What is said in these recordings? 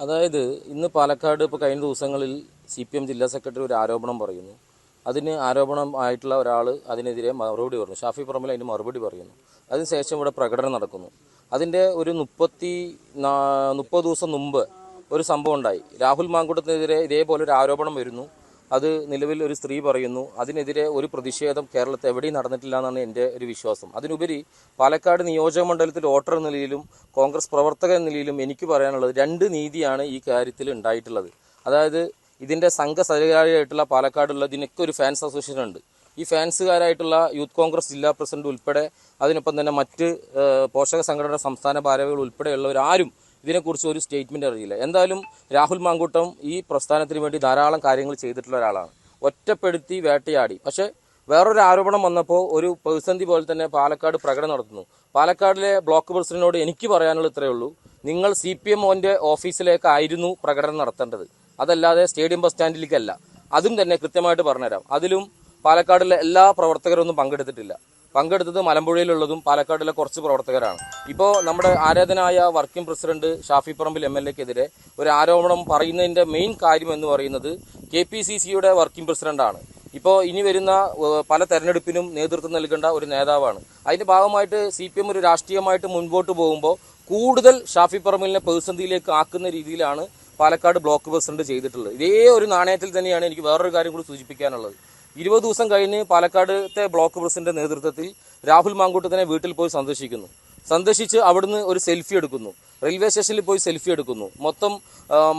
അതായത് ഇന്ന് പാലക്കാട് ഇപ്പോൾ കഴിഞ്ഞ ദിവസങ്ങളിൽ സി പി എം ജില്ലാ സെക്രട്ടറി ഒരു ആരോപണം പറയുന്നു. അതിന് ആരോപണം ആയിട്ടുള്ള ഒരാൾ അതിനെതിരെ മറുപടി പറഞ്ഞു. ഷാഫി പറമ്പിൽ അതിന് മറുപടി പറയുന്നു. അതിനുശേഷം ഇവിടെ പ്രകടനം നടക്കുന്നു. അതിന്റെ ഒരു മുപ്പത്തി മുപ്പത് ദിവസം മുമ്പ് ഒരു സംഭവം ഉണ്ടായി. രാഹുൽ മാങ്കുട്ടത്തിനെതിരെ ഇതേപോലെ ഒരു ആരോപണം വരുന്നു. അത് നിലവിൽ ഒരു സ്ത്രീ പറയുന്നു അതിനെതിരെ ഒരു പ്രതിഷേധം കേരളത്തിൽ എവിടെയും നടന്നിട്ടില്ല എന്നാണ് എന്റെ ഒരു വിശ്വാസം. അതിനുപരി പാലക്കാട് നിയോജക മണ്ഡലത്തിൽ വോട്ടർ എന്ന നിലയിലും കോൺഗ്രസ് പ്രവർത്തക എന്ന നിലയിലും എനിക്ക് പറയാനുള്ളത് രണ്ട് നീതിയാണ് ഈ കാര്യത്തിൽ ഉണ്ടായിട്ടുള്ളത്. അതായത് ഇതിന്റെ സംഘസഹകാരിയായിട്ടുള്ള പാലക്കാടുള്ള ഇതിനൊക്കെ ഒരു ഫാൻസ് അസോസിയേഷൻ ഉണ്ട്. ഈ ഫാൻസുകാരായിട്ടുള്ള യൂത്ത് കോൺഗ്രസ് ജില്ലാ പ്രസിഡന്റ് ഉൾപ്പെടെ അതിനൊപ്പം തന്നെ മറ്റ് പോഷക സംഘടന സംസ്ഥാന ഭാരവികൾ ഉൾപ്പെടെയുള്ളവരാരും ഇതിനെക്കുറിച്ച് ഒരു സ്റ്റേറ്റ്മെന്റ് അറിയില്ല. എന്തായാലും രാഹുൽ മാങ്കൂട്ടം ഈ പ്രസ്ഥാനത്തിന് വേണ്ടി ധാരാളം കാര്യങ്ങൾ ചെയ്തിട്ടുള്ള ഒരാളാണ്. ഒറ്റപ്പെടുത്തി വേട്ടയാടി. പക്ഷേ വേറൊരു ആരോപണം വന്നപ്പോൾ ഒരു പ്രതിസന്ധി പോലെ തന്നെ പാലക്കാട് പ്രകടനം നടത്തുന്നു. പാലക്കാടിലെ ബ്ലോക്ക് പ്രസിഡന്റിനോട് എനിക്ക് പറയാനുള്ള ഇത്രയേ ഉള്ളൂ. നിങ്ങൾ സി പി എം ഒന്റെ ഓഫീസിലേക്കായിരുന്നു പ്രകടനം നടത്തേണ്ടത്. അതല്ലാതെ സ്റ്റേഡിയം ബസ് സ്റ്റാൻഡിലേക്കല്ല. അതും തന്നെ കൃത്യമായിട്ട് പറഞ്ഞുതരാം. അതിലും പാലക്കാടിലെ എല്ലാ പ്രവർത്തകരൊന്നും പങ്കെടുത്തിട്ടില്ല. പങ്കെടുത്തത് മലമ്പുഴയിലുള്ളതും പാലക്കാടിലെ കുറച്ച് പ്രവർത്തകരാണ്. ഇപ്പോൾ നമ്മുടെ ആരാധനായ working president Shafi Parambil M L എക്കെതിരെ ഒരു ആരോപണം പറയുന്നതിന്റെ മെയിൻ കാര്യം എന്ന് പറയുന്നത് കെ പി സി സിയുടെ വർക്കിംഗ് പ്രസിഡന്റാണ് ഇപ്പോൾ ഇനി വരുന്ന പല തെരഞ്ഞെടുപ്പിനും നേതൃത്വം നൽകേണ്ട ഒരു നേതാവാണ്. അതിന്റെ ഭാഗമായിട്ട് സി പി എം ഒരു രാഷ്ട്രീയമായിട്ട് മുൻപോട്ട് പോകുമ്പോൾ കൂടുതൽ ഷാഫി പറമ്പിലിനെ പ്രതിസന്ധിയിലേക്ക് ആക്കുന്ന രീതിയിലാണ് പാലക്കാട് ബ്ലോക്ക് പ്രസിഡന്റ് ചെയ്തിട്ടുള്ളത്. ഇതേ ഒരു നാണയത്തിൽ തന്നെയാണ് എനിക്ക് വേറൊരു കാര്യം കൂടി സൂചിപ്പിക്കാനുള്ളത്. ഇരുപത് ദിവസം കഴിഞ്ഞ് പാലക്കാടത്തെ ബ്ലോക്ക് പ്രസിഡന്റ് നേതൃത്വത്തിൽ രാഹുൽ മാങ്കൂട്ടത്തിനെ വീട്ടിൽ പോയി സന്ദർശിക്കുന്നു. സന്ദർശിച്ച് അവിടുന്ന് ഒരു സെൽഫി എടുക്കുന്നു. റെയിൽവേ സ്റ്റേഷനിൽ പോയി സെൽഫി എടുക്കുന്നു. മൊത്തം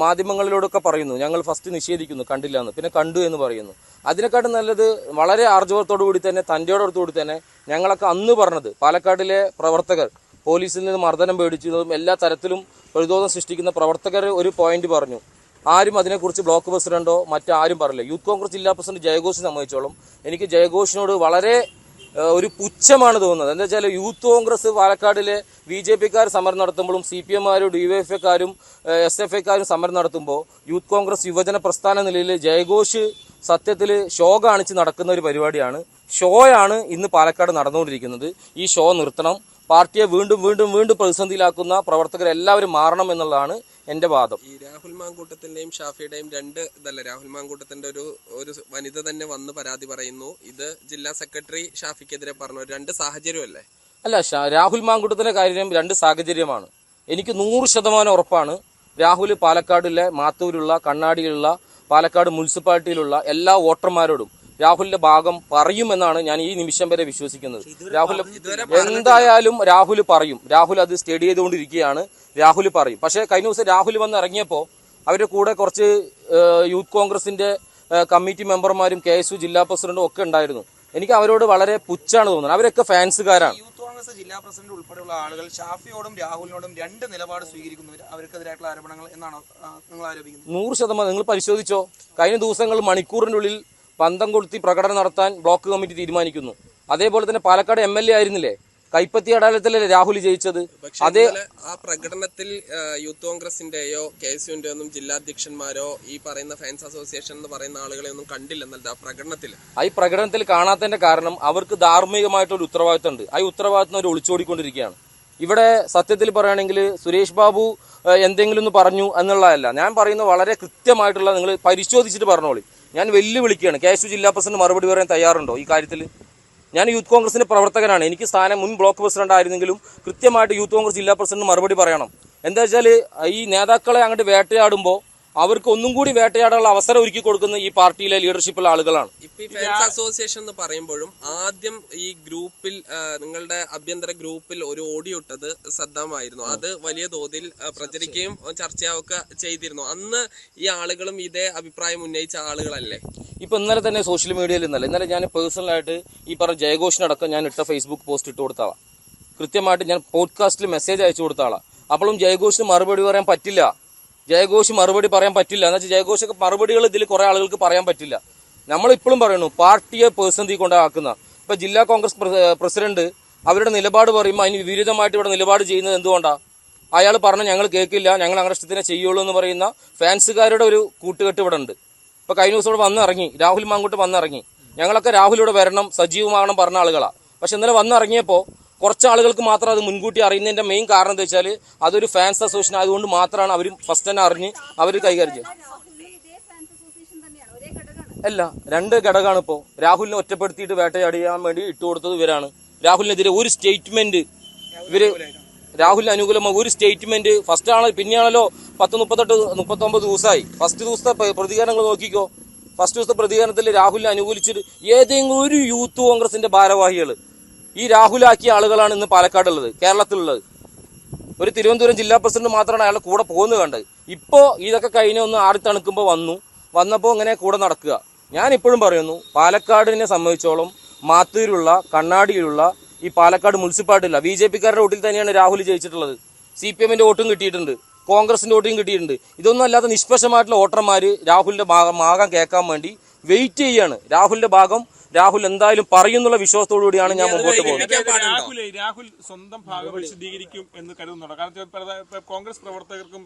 മാധ്യമങ്ങളിലൂടെയൊക്കെ പറയുന്നു ഞങ്ങൾ ഫസ്റ്റ് നിഷേധിക്കുന്നു കണ്ടില്ല എന്ന്. പിന്നെ കണ്ടു എന്ന് പറയുന്നു. അതിനെക്കാട്ടും നല്ലത് വളരെ ആർജവത്തോടു കൂടി തന്നെ തന്റെയോടൊത്തുകൂടി തന്നെ ഞങ്ങളൊക്കെ അന്ന് പറഞ്ഞത് പാലക്കാടിലെ പ്രവർത്തകർ പോലീസിൽ നിന്ന് മർദ്ദനം പേടിച്ചതും എല്ലാ തരത്തിലും പ്രതിരോധം സൃഷ്ടിക്കുന്ന പ്രവർത്തകർ ഒരു പോയിന്റ് പറഞ്ഞു. ആരും അതിനെക്കുറിച്ച് ബ്ലോക്ക് പ്രസിഡന്റോ മറ്റാരും പറയില്ല. യൂത്ത് കോൺഗ്രസ് ജില്ലാ പ്രസിഡന്റ് ജയഘോഷിനെ സംബന്ധിച്ചോളം എനിക്ക് ജയഘോഷിനോട് വളരെ ഒരു പുച്ഛമാണ് തോന്നുന്നത്. എന്താ വെച്ചാൽ യൂത്ത് കോൺഗ്രസ് പാലക്കാടിലെ ബി ജെ പിക്കാർ സമരം നടത്തുമ്പോഴും സി പി എമ്മാരും ഡി വൈ എഫ് എക്കാരും എസ് എഫ് ഐക്കാരും സമരം നടത്തുമ്പോൾ യൂത്ത് കോൺഗ്രസ് യുവജന പ്രസ്ഥാന നിലയിൽ ജയഘോഷ് സത്യത്തിൽ ഷോ കാണിച്ച് നടക്കുന്ന ഒരു പരിപാടിയാണ്. ഷോയാണ് ഇന്ന് പാലക്കാട് നടന്നുകൊണ്ടിരിക്കുന്നത്. ഈ ഷോ നിർത്തണം. പാർട്ടിയെ വീണ്ടും വീണ്ടും വീണ്ടും പ്രതിസന്ധിയിലാക്കുന്ന പ്രവർത്തകരെല്ലാവരും മാറണം എന്നുള്ളതാണ് എന്റെ വാദം. ഈ രാഹുൽ മാങ്കൂട്ടത്തിന്റെയും ഷാഫിയുടെയും രണ്ട് ഇതല്ല രാഹുൽ മാങ്കൂട്ടത്തിന്റെ ഒരു ഒരു വനിത തന്നെ വന്ന് പരാതി പറയുന്നു. ഇത് ജില്ലാ സെക്രട്ടറി ഷാഫിക്കെതിരെ പറഞ്ഞു. രണ്ട് സാഹചര്യമല്ലേ? അല്ല രാഹുൽ മാങ്കൂട്ടത്തിന്റെ കാര്യം രണ്ട് സാഹചര്യമാണ്. എനിക്ക് നൂറ് ശതമാനം ഉറപ്പാണ്. രാഹുൽ പാലക്കാടിലെ മാത്തൂരുള്ള കണ്ണാടിയിലുള്ള പാലക്കാട് മുനിസിപ്പാലിറ്റിയിലുള്ള എല്ലാ വോട്ടർമാരോടും രാഹുലിന്റെ ഭാഗം പറയുമെന്നാണ് ഞാൻ ഈ നിമിഷം വരെ വിശ്വസിക്കുന്നത്. രാഹുൽ എന്തായാലും രാഹുൽ പറയും. രാഹുൽ അത് സ്റ്റഡി ചെയ്തുകൊണ്ടിരിക്കുകയാണ്. രാഹുൽ പറയും. പക്ഷേ കഴിഞ്ഞ ദിവസം രാഹുൽ വന്ന് ഇറങ്ങിയപ്പോൾ അവരുടെ കൂടെ കുറച്ച് യൂത്ത് കോൺഗ്രസിന്റെ കമ്മിറ്റി മെമ്പർമാരും കെ എസ് യു ജില്ലാ പ്രസിഡന്റും ഒക്കെ ഉണ്ടായിരുന്നു. എനിക്ക് അവരോട് വളരെ പുച്ഛാണ് തോന്നുന്നത്. അവരൊക്കെ ഫാൻസുകാരാണ്. യൂത്ത് കോൺഗ്രസ് ജില്ലാ പ്രസിഡന്റ് ഉൾപ്പെടെയുള്ള ആളുകൾ ഷാഫിയോടും രാഹുലിനോടും രണ്ട് നിലപാട് സ്വീകരിക്കുന്നവർ അവർക്കെതിരായിട്ടുള്ള ആരോപണങ്ങൾ എന്നാണ് നിങ്ങൾ ആരോപിക്കുന്നത്? നൂറ് ശതമാനം. നിങ്ങൾ പരിശോധിച്ചോ? കഴിഞ്ഞ ദിവസങ്ങൾ മണിക്കൂറിനുള്ളിൽ പന്തം കൊളുത്തി പ്രകടനം നടത്താൻ ബ്ലോക്ക് കമ്മിറ്റി തീരുമാനിക്കുന്നു. അതേപോലെ തന്നെ പാലക്കാട് എം എൽ എ ആയിരുന്നില്ലേ? കൈപ്പത്തി അടാലത്തിലല്ലേ രാഹുൽ ജയിച്ചത്? അതേ ആ പ്രകടനത്തിൽ യൂത്ത് കോൺഗ്രസിന്റെയോ കെ എസ് യുവിന്റെ ഒന്നും ജില്ലാധ്യക്ഷന്മാരോ ഈ പറയുന്ന ഫാൻസ് അസോസിയേഷൻ എന്ന് പറയുന്ന ആളുകളെ ഒന്നും കണ്ടില്ലെന്നല്ല ആ പ്രകടനത്തിൽ. ആ ഈ പ്രകടനത്തിൽ കാണാത്തതിന്റെ കാരണം അവർക്ക് ധാർമ്മികമായിട്ടൊരു ഉത്തരവാദിത്തം ഉണ്ട് ആ ഉത്തരവാദിത്തം അവർ ഒളിച്ചോടിക്കൊണ്ടിരിക്കുകയാണ്. ഇവിടെ സത്യത്തിൽ പറയുകയാണെങ്കിൽ സുരേഷ് ബാബു എന്തെങ്കിലും ഒന്ന് പറഞ്ഞു എന്നുള്ളതല്ല. ഞാൻ പറയുന്നത് വളരെ കൃത്യമായിട്ടുള്ള നിങ്ങൾ പരിശോധിച്ചിട്ട് പറഞ്ഞോളി. ഞാൻ വെല്ലുവിളിക്കുകയാണ്. കെ എസ് യു ജില്ലാ പ്രസിഡന്റ് മറുപടി പറയാൻ തയ്യാറുണ്ടോ ഈ കാര്യത്തിൽ? ഞാൻ യൂത്ത് കോൺഗ്രസിന്റെ പ്രവർത്തകനാണ്. എനിക്ക് സ്ഥാനം മുൻ ബ്ലോക്ക് പ്രസിഡന്റ് ആയിരുന്നെങ്കിലും കൃത്യമായിട്ട് യൂത്ത് കോൺഗ്രസ് ജില്ലാ പ്രസിഡന്റ് മറുപടി പറയണം. എന്താ വെച്ചാൽ ഈ നേതാക്കളെ അങ്ങോട്ട് വേട്ടയാടുമ്പോൾ അവർക്ക് ഒന്നും കൂടി വേട്ടയാടാനുള്ള അവസരം ഒരുക്കി കൊടുക്കുന്ന ഈ പാർട്ടിയിലെ ലീഡർഷിപ്പുള്ള ആളുകളാണ്. ഇപ്പൊ ഈ ഫാൻസ് അസോസിയേഷൻ എന്ന് പറയുമ്പോഴും ആദ്യം ഈ ഗ്രൂപ്പിൽ നിങ്ങളുടെ ആഭ്യന്തര ഗ്രൂപ്പിൽ ഒരു ഓഡിയോ ഇട്ടത് സദ്ദാമായിരുന്നു അത് വലിയ തോതിൽ പ്രചരിക്കുകയും ചർച്ചയാവുക ചെയ്തിരുന്നു. അന്ന് ഈ ആളുകളും ഇതേ അഭിപ്രായം ഉന്നയിച്ച ആളുകളല്ലേ? ഇപ്പൊ ഇന്നലെ തന്നെ സോഷ്യൽ മീഡിയയിൽ ഇന്നലെ. ഇന്നലെ ഞാൻ പേഴ്സണലായിട്ട് ഈ പറഞ്ഞ ജയഘോഷിനടക്കം ഞാൻ ഇട്ട ഫേസ്ബുക്ക് പോസ്റ്റ് ഇട്ട് കൊടുത്താളാം കൃത്യമായിട്ട് ഞാൻ പോഡ്കാസ്റ്റിൽ മെസ്സേജ് അയച്ചു കൊടുത്ത അപ്പോഴും ജയഘോഷിന് മറുപടി പറയാൻ പറ്റില്ല. ജയഘോഷ് മറുപടി പറയാൻ പറ്റില്ല. എന്ന് വെച്ചാൽ മറുപടികൾ ഇതിൽ കുറെ ആളുകൾക്ക് പറയാൻ പറ്റില്ല. നമ്മൾ ഇപ്പോഴും പറയുന്നു പാർട്ടിയെ പേഴ്സണലി കൊണ്ടാക്കുന്ന. ഇപ്പൊ ജില്ലാ കോൺഗ്രസ് പ്രസിഡന്റ് അവരുടെ നിലപാട് പറയുമ്പോൾ അതിന് വിപരീതമായിട്ട് ഇവിടെ നിലപാട് ചെയ്യുന്നത് എന്തുകൊണ്ടാണ് അയാൾ പറഞ്ഞ ഞങ്ങൾ കേൾക്കില്ല ഞങ്ങൾ അങ്ങനെ ഇഷ്ടത്തിനെ ചെയ്യുള്ളൂ എന്ന് പറയുന്ന ഫാൻസുകാരുടെ ഒരു കൂട്ടുകെട്ട് ഇവിടെ ഉണ്ട്. ഇപ്പൊ കഴിഞ്ഞ ദിവസം ഇവിടെ വന്നിറങ്ങി രാഹുൽ മാങ്കൂട്ട് വന്നിറങ്ങി ഞങ്ങളൊക്കെ രാഹുൽ ഇവിടെ വരണം സജീവമാകണം പറഞ്ഞ ആളുകളാണ് പക്ഷെ ഇന്നലെ വന്നിറങ്ങിയപ്പോൾ കുറച്ച് ആളുകൾക്ക് മാത്രം അത് മുൻകൂട്ടി അറിയുന്നതിന്റെ മെയിൻ കാരണം എന്താ വെച്ചാൽ അതൊരു ഫാൻസ് അസോസിയേഷൻ ആയതുകൊണ്ട് മാത്രമാണ് അവർ ഫസ്റ്റ് തന്നെ അറിഞ്ഞ് അവർ കൈകാര്യം ചെയ്യുന്നത് അല്ല രണ്ട് ഘടകമാണ് ഇപ്പോൾ രാഹുലിനെ ഒറ്റപ്പെടുത്തിയിട്ട് വേട്ടയാടിയാൻ വേണ്ടി ഇട്ടുകൊടുത്തത് ഇവരാണ്. രാഹുലിനെതിരെ ഒരു സ്റ്റേറ്റ്മെന്റ് ഇവർ രാഹുലിന് അനുകൂലമായ ഒരു സ്റ്റേറ്റ്മെന്റ് ഫസ്റ്റ് ആണ് പിന്നെയാണല്ലോ പത്ത് മുപ്പത്തെട്ട് മുപ്പത്തൊമ്പത് ദിവസമായി. ഫസ്റ്റ് ദിവസത്തെ പ്ര- പ്രതികരണങ്ങൾ നോക്കിക്കോ. ഫസ്റ്റ് ദിവസത്തെ പ്രതികരണത്തിൽ രാഹുലിനെ അനുകൂലിച്ചിട്ട് ഏതെങ്കിലും ഒരു യൂത്ത് കോൺഗ്രസിന്റെ ഭാരവാഹികൾ ഈ രാഹുലാക്കിയ ആളുകളാണ് ഇന്ന് പാലക്കാടുള്ളത് കേരളത്തിലുള്ളത്. ഒരു തിരുവനന്തപുരം ജില്ലാ പ്രസിഡന്റ് മാത്രമാണ് അയാൾ കൂടെ പോകുന്നത് കണ്ടത് ഇപ്പോൾ ഇതൊക്കെ കഴിഞ്ഞ ഒന്ന് ആറി തണുക്കുമ്പോൾ വന്നു. വന്നപ്പോൾ ഇങ്ങനെ കൂടെ നടക്കുക. ഞാൻ ഇപ്പോഴും പറയുന്നു പാലക്കാടിനെ സംബന്ധിച്ചോളം മാത്തൂരിലുള്ള കണ്ണാടിയിലുള്ള ഈ പാലക്കാട് മുനിസിപ്പാലിറ്റിയില്ല. ബി ജെ പിക്കാരുടെ വോട്ടിൽ തന്നെയാണ് രാഹുൽ ജയിച്ചിട്ടുള്ളത്. സി പി എമ്മിന്റെ വോട്ടും കിട്ടിയിട്ടുണ്ട്. കോൺഗ്രസിന്റെ വോട്ടും കിട്ടിയിട്ടുണ്ട്. ഇതൊന്നും അല്ലാത്ത നിഷ്പക്ഷമായിട്ടുള്ള വോട്ടർമാർ രാഹുലിന്റെ ഭാഗം ഭാഗം കേൾക്കാൻ വേണ്ടി വെയിറ്റ് ചെയ്യാണ്. രാഹുലിന്റെ ഭാഗം രാഹുൽ എന്തായാലും പറയുന്നുള്ള വിശ്വാസത്തോടു കൂടിയാണ് ഞാൻ മുമ്പോട്ട് പോകുന്നത്. രാഹുൽ രാഹുൽ സ്വന്തം ഭാഗം വിശദീകരിക്കും എന്ന് കരുതുന്നുണ്ടോ? കാരണം കോൺഗ്രസ് പ്രവർത്തകർക്കും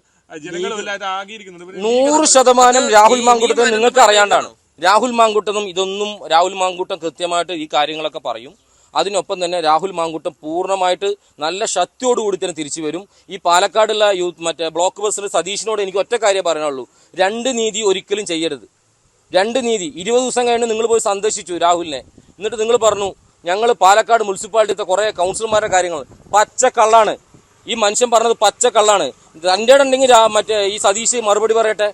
നൂറ് ശതമാനം രാഹുൽ ഈ മാങ്കൂട്ടത്തെ നിയമം നിങ്ങൾക്ക് അറിയാണ്ടാണ്. രാഹുൽ മാങ്കൂട്ടനും ഇതൊന്നും രാഹുൽ മാങ്കൂട്ടം കൃത്യമായിട്ട് ഈ കാര്യങ്ങളൊക്കെ പറയും. അതിനൊപ്പം തന്നെ രാഹുൽ മാങ്കൂട്ടം പൂർണമായിട്ട് നല്ല ശക്തിയോടുകൂടി തന്നെ തിരിച്ചു വരും. ഈ പാലക്കാടുള്ള യൂത്ത് മറ്റേ ബ്ലോക്ക് ബസ്സിൽ സതീഷിനോട് എനിക്ക് ഒറ്റ കാര്യം പറയാനുള്ളൂ. രണ്ട് നീതി ഒരിക്കലും ചെയ്യരുത്. രണ്ട് നീതി. ഇരുപത് ദിവസം കഴിഞ്ഞ് നിങ്ങൾ പോയി സന്ദർശിച്ചു രാഹുലിനെ. എന്നിട്ട് നിങ്ങൾ പറഞ്ഞു ഞങ്ങൾ പാലക്കാട് മുനിസിപ്പാലിറ്റിത്തെ കുറെ കൗൺസിലർമാരുടെ കാര്യങ്ങൾ. പച്ചക്കള്ളാണ്. ഈ മനുഷ്യൻ പറഞ്ഞത് പച്ചക്കള്ളാണ്. തന്റെ ഉണ്ടെങ്കിൽ മറ്റേ ഈ സതീഷ് മറുപടി പറയട്ടെ?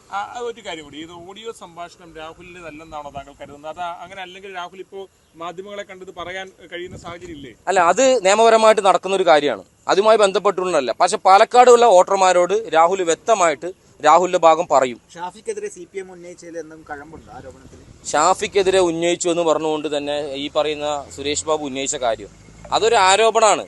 ഒരു കാര്യം കൂടി. ഇത് ഓഡിയോ സംഭാഷണം രാഹുലിന് നല്ലെന്നാണോ താങ്കൾ കരുതുന്നത്? അത് അങ്ങനെ അല്ലെങ്കിൽ രാഹുൽ ഇപ്പോ മാധ്യമങ്ങളെ കണ്ടത് പറയാൻ കഴിയുന്ന സാഹചര്യം ഇല്ലേ? അല്ല അത് നിയമപരമായിട്ട് നടക്കുന്ന ഒരു കാര്യമാണ്. അതുമായി ബന്ധപ്പെട്ടുള്ളതല്ല. പക്ഷെ പാലക്കാടുള്ള വോട്ടർമാരോട് രാഹുൽ വ്യക്തമായിട്ട് രാഹുലിന്റെ ഭാഗം പറയും. ഷാഫിക്കെതിരെ സി പി എം ആരോപണത്തിൽ? ഷാഫിക്കെതിരെ ഉന്നയിച്ചു എന്ന് പറഞ്ഞുകൊണ്ട് തന്നെ ഈ പറയുന്ന സുരേഷ് ബാബു ഉന്നയിച്ച കാര്യം. അതൊരു ആരോപണമാണ്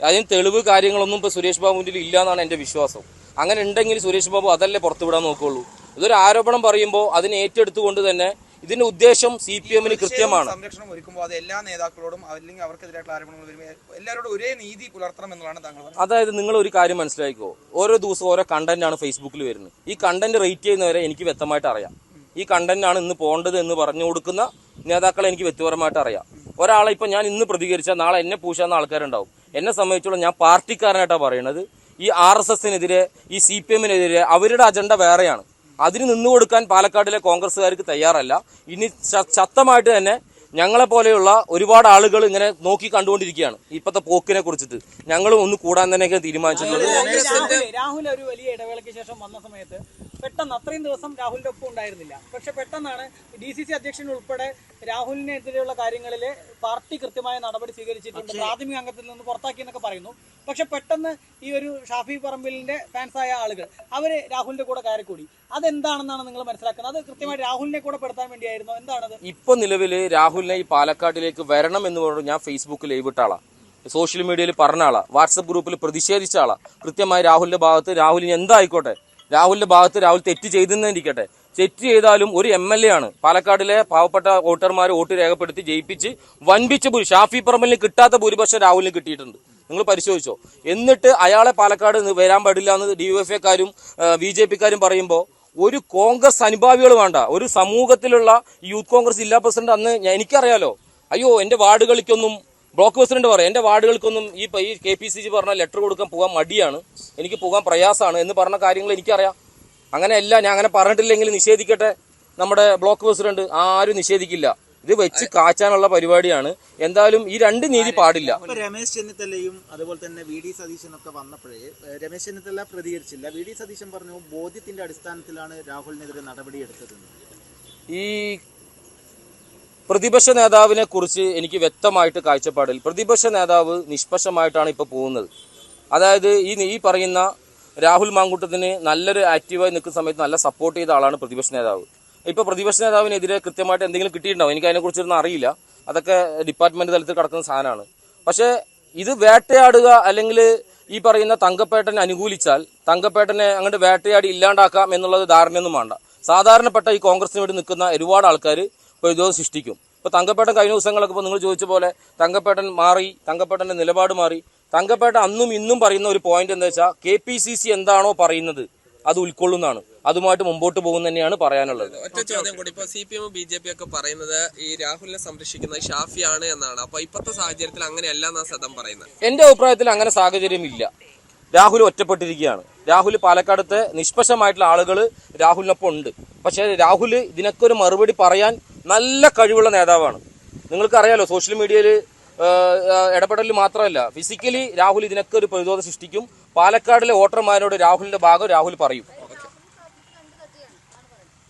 അതിന് തെളിവ് കാര്യങ്ങളൊന്നും ഇപ്പൊ സുരേഷ് ബാബുവിന്റെ ഇല്ല എന്നാണ് എന്റെ വിശ്വാസം. അങ്ങനെ ഉണ്ടെങ്കിൽ സുരേഷ് ബാബു അതല്ലേ പുറത്തുവിടാൻ നോക്കുള്ളൂ. ഇതൊരു ആരോപണം പറയുമ്പോൾ അതിനെ ഏറ്റെടുത്തുകൊണ്ട് തന്നെ ഇതിന്റെ ഉദ്ദേശം സി പി എമ്മിന് കൃത്യമാണ്. സംരക്ഷണം ഒരുക്കുമ്പോൾ അത് എല്ലാ നേതാക്കളോടും അല്ലെങ്കിൽ അവർക്കെതിരായിട്ടുള്ള ആരോപണങ്ങൾ വരുമ്പോൾ എല്ലാവരോടും ഒരേ നീതി പുലർത്തണം എന്നുള്ളതാണ് താങ്കൾ അതായത് നിങ്ങൾ ഒരു കാര്യം മനസ്സിലാക്കിക്കോ ഓരോ ദിവസവും ഓരോ കണ്ടന്റ് ആണ് ഫേസ്ബുക്കിൽ വരുന്നത്. ഈ കണ്ടന്റ് റേറ്റ് ചെയ്യുന്നവരെ എനിക്ക് വ്യക്തമായിട്ട് അറിയാം. ഈ കണ്ടന്റ് ആണ് ഇന്ന് പോകേണ്ടത് എന്ന് പറഞ്ഞു കൊടുക്കുന്ന നേതാക്കളെ എനിക്ക് വ്യക്തിപരമായിട്ട് അറിയാം. ഒരാളെ ഇപ്പൊ ഞാൻ ഇന്ന് പ്രതികരിച്ചാൽ നാളെ എന്നെ പൂശാവുന്ന ആൾക്കാരുണ്ടാവും. എന്നെ സംബന്ധിച്ചോളം ഞാൻ പാർട്ടിക്കാരനായിട്ടാണ് പറയുന്നത് ഈ ആർ എസ് എസിനെതിരെ ഈ സി പി എമ്മിനെതിരെ അവരുടെ അജണ്ട വേറെയാണ്. അതിന് നിന്നു കൊടുക്കാൻ പാലക്കാടിലെ കോൺഗ്രസ്സുകാർക്ക് തയ്യാറല്ല. ഇനി ശക്തമായിട്ട് തന്നെ ഞങ്ങളെ പോലെയുള്ള ഒരുപാട് ആളുകൾ ഇങ്ങനെ നോക്കി കണ്ടുകൊണ്ടിരിക്കുകയാണ് ഇപ്പോഴത്തെ പോക്കിനെ കുറിച്ചിട്ട്. ഞങ്ങളും ഒന്ന് കൂടാൻ തന്നെയൊക്കെ തീരുമാനിച്ചിട്ടുള്ളത്. രാഹുൽ ഒരു വലിയ ഇടവേളയ്ക്ക് ശേഷം വന്ന സമയത്ത് പെട്ടെന്ന് അത്രയും ദിവസം രാഹുലിന്റെ ഒപ്പം ഉണ്ടായിരുന്നില്ല. പക്ഷെ പെട്ടെന്നാണ് ഡി സി സി അധ്യക്ഷൻ ഉൾപ്പെടെ രാഹുലിനെതിരെയുള്ള കാര്യങ്ങളിൽ പാർട്ടി കൃത്യമായ നടപടി സ്വീകരിച്ചിട്ടുണ്ട്. പ്രാഥമിക അംഗത്തിൽ നിന്ന് പുറത്താക്കി എന്നൊക്കെ പറയുന്നു. പക്ഷെ പെട്ടെന്ന് ഈ ഒരു ഷാഫി പറമ്പിലിന്റെ ഫാൻസായ ആളുകൾ അവർ രാഹുലിന്റെ കൂടെ കയറിക്കൂടി. അതെന്താണെന്നാണ് നിങ്ങൾ മനസ്സിലാക്കുന്നത്? അത് കൃത്യമായി രാഹുലിനെ കൂടെ പെടുത്താൻ വേണ്ടിയായിരുന്നു? എന്താണത്? ഇപ്പൊ നിലവിൽ രാഹുലിനെ ഈ പാലക്കാട്ടിലേക്ക് വരണം എന്ന് പറഞ്ഞു ഞാൻ ഫേസ്ബുക്കിൽ ലൈവിട്ട ആളാ. സോഷ്യൽ മീഡിയയിൽ പറഞ്ഞ ആളാ. വാട്സപ്പ് ഗ്രൂപ്പിൽ പ്രതിഷേധിച്ച ആളാ. കൃത്യമായി രാഹുലിന്റെ ഭാഗത്ത് രാഹുലിന് എന്തായിക്കോട്ടെ? രാഹുലിന്റെ ഭാഗത്ത് രാഹുൽ തെറ്റ് ചെയ്തെന്നിരിക്കട്ടെ തെറ്റ് ചെയ്താലും ഒരു എം എൽ എ ആണ്. പാലക്കാടിലെ പാവപ്പെട്ട വോട്ടർമാർ വോട്ട് രേഖപ്പെടുത്തി ജയിപ്പിച്ച് വൻപിച്ച ഷാഫി പറമ്പലിന് കിട്ടാത്ത ഭൂരിപക്ഷം രാഹുലിന് കിട്ടിയിട്ടുണ്ട്. നിങ്ങൾ പരിശോധിച്ചോ. എന്നിട്ട് അയാളെ പാലക്കാട് വരാൻ പാടില്ല എന്ന് ഡി യു എഫ് എക്കാരും ബി ജെ പിക്കാരും പറയുമ്പോൾ ഒരു കോൺഗ്രസ് അനുഭാവികൾ വേണ്ട. ഒരു സമൂഹത്തിലുള്ള യൂത്ത് കോൺഗ്രസ് ജില്ലാ പ്രസിഡന്റ് അന്ന് എനിക്കറിയാലോ. അയ്യോ എന്റെ വാർഡുകളിലേക്കൊന്നും ബ്ലോക്ക് പ്രസിഡന്റ് പറയാം എന്റെ വാർഡുകൾക്കൊന്നും ഈ കെ പി സി ജി പറഞ്ഞ ലെറ്റർ കൊടുക്കാൻ പോകാൻ മടിയാണ്. എനിക്ക് പോകാൻ പ്രയാസമാണ്. എന്ന് പറഞ്ഞ കാര്യങ്ങൾ എനിക്കറിയാം. അങ്ങനെയല്ല ഞാൻ അങ്ങനെ പറഞ്ഞിട്ടില്ലെങ്കിൽ നിഷേധിക്കട്ടെ. നമ്മുടെ ബ്ലോക്ക് പ്രസിഡന്റ് ആരും നിഷേധിക്കില്ല. ഇത് വെച്ച് കാച്ചാനുള്ള പരിപാടിയാണ്. എന്തായാലും ഈ രണ്ട് നീതി പാടില്ല. രമേശ് ചെന്നിത്തലയും അതുപോലെ തന്നെ വി ഡി സതീശൻ ഒക്കെ വന്നപ്പോഴേ രമേശ് ചെന്നിത്തല പ്രതികരിച്ചില്ല. വി ഡി സതീശൻ പറഞ്ഞു ബോധ്യത്തിന്റെ അടിസ്ഥാനത്തിലാണ് രാഹുലിനെതിരെ നടപടിയെടുത്തത് ഈ പ്രതിപക്ഷ നേതാവിനെ കുറിച്ച് എനിക്ക് വ്യക്തമായിട്ട് കാഴ്ചപ്പാടിൽ പ്രതിപക്ഷ നേതാവ് നിഷ്പക്ഷമായിട്ടാണ് ഇപ്പോൾ പോകുന്നത്. അതായത് ഈ ഈ പറയുന്ന രാഹുൽ മാങ്കൂട്ടത്തിന് നല്ലൊരു ആക്റ്റീവായി നിൽക്കുന്ന സമയത്ത് നല്ല സപ്പോർട്ട് ചെയ്ത ആളാണ് പ്രതിപക്ഷ നേതാവ്. ഇപ്പോൾ പ്രതിപക്ഷ നേതാവിനെതിരെ കൃത്യമായിട്ട് എന്തെങ്കിലും കിട്ടിയിട്ടുണ്ടാവും എനിക്ക് അതിനെക്കുറിച്ചൊന്നും അറിയില്ല. അതൊക്കെ ഡിപ്പാർട്ട്മെന്റ് തലത്തിൽ കിടക്കുന്ന സാധനമാണ്. പക്ഷേ ഇത് വേട്ടയാടുക അല്ലെങ്കിൽ ഈ പറയുന്ന തങ്കപ്പേട്ടനെ അനുകൂലിച്ചാൽ തങ്കപ്പേട്ടനെ അങ്ങോട്ട് വേട്ടയാടി ഇല്ലാണ്ടാക്കാം എന്നുള്ളത് ധാരണയൊന്നും വേണ്ട. സാധാരണപ്പെട്ട ഈ കോൺഗ്രസിന് വേണ്ടി നിൽക്കുന്ന ഒരുപാട് ആൾക്കാർ പ്രതിരോധം സൃഷ്ടിക്കും. ഇപ്പൊ തങ്കപ്പേട്ടൻ കഴിഞ്ഞ ദിവസങ്ങളൊക്കെ ഇപ്പോൾ നിങ്ങൾ ചോദിച്ച പോലെ തങ്കപ്പേട്ടൻ മാറി തങ്കപ്പേട്ടന്റെ നിലപാട് മാറി. തങ്കപ്പേട്ട അന്നും ഇന്നും പറയുന്ന ഒരു പോയിന്റ് എന്താ വെച്ചാൽ കെ പി സി സി എന്താണോ പറയുന്നത് അത് ഉൾക്കൊള്ളുന്നതാണ്. അതുമായിട്ട് മുമ്പോട്ട് പോകുന്ന തന്നെയാണ് പറയാനുള്ളത്. ഒറ്റ ചോദ്യം കൂടി. ഇപ്പൊ C P M B J P ഒക്കെ പറയുന്നത് ഈ രാഹുലിനെ സംരക്ഷിക്കുന്നത് ഷാഫിയാണ് എന്നാണ്. അപ്പൊ ഇപ്പോഴത്തെ സാഹചര്യത്തിൽ അങ്ങനെയല്ല എന്നാ സദം പറയുന്നത്? എന്റെ അഭിപ്രായത്തിൽ അങ്ങനെ സാഹചര്യം ഇല്ല. രാഹുൽ ഒറ്റപ്പെട്ടിരിക്കുകയാണ്. രാഹുൽ പാലക്കാടത്തെ നിഷ്പക്ഷമായിട്ടുള്ള ആളുകൾ രാഹുലിനൊപ്പം ഉണ്ട്. പക്ഷേ രാഹുൽ ഇതിനൊക്കെ ഒരു മറുപടി പറയാൻ നല്ല കഴിവുള്ള നേതാവാണ്. നിങ്ങൾക്ക് അറിയാലോ സോഷ്യൽ മീഡിയയിൽ ഇടപെടൽ മാത്രമല്ല ഫിസിക്കലി രാഹുൽ ഇതിനൊക്കെ ഒരു പ്രതിരോധം സൃഷ്ടിക്കും. പാലക്കാടിലെ വോട്ടർമാരോട് രാഹുലിന്റെ ഭാഗം രാഹുൽ പറയും.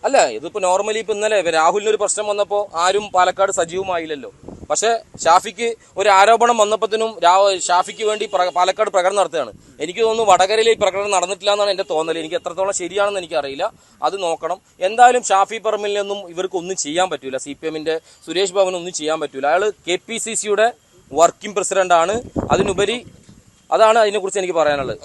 അല്ല ഇതിപ്പോ നോർമലി ഇപ്പൊ ഇന്നലെ രാഹുലിന് ഒരു പ്രശ്നം വന്നപ്പോ ആരും പാലക്കാട് സജീവമായില്ലല്ലോ. പക്ഷെ ഷാഫിക്ക് ഒരു ആരോപണം വന്നപ്പോഴത്തേനും ഷാഫിക്ക് വേണ്ടി പാലക്കാട് പ്രകടനം നടത്തുകയാണ്. എനിക്ക് തോന്നുന്നു വടകരയിൽ ഈ പ്രകടനം നടന്നിട്ടില്ല എന്നാണ് എന്റെ തോന്നൽ എനിക്ക് എത്രത്തോളം ശരിയാണെന്ന് എനിക്കറിയില്ല. അത് നോക്കണം. എന്തായാലും ഷാഫി പറമ്പിൽ നിന്നും ഇവർക്ക് ഒന്നും ചെയ്യാൻ പറ്റൂല. സി പി എമ്മിന്റെ സുരേഷ് ഭവൻ ഒന്നും ചെയ്യാൻ പറ്റൂല. അയാൾ കെ പി സി സിയുടെ വർക്കിംഗ് പ്രസിഡന്റ് ആണ്. അതിനുപരി അതാണ് അതിനെക്കുറിച്ച് എനിക്ക് പറയാനുള്ളത്.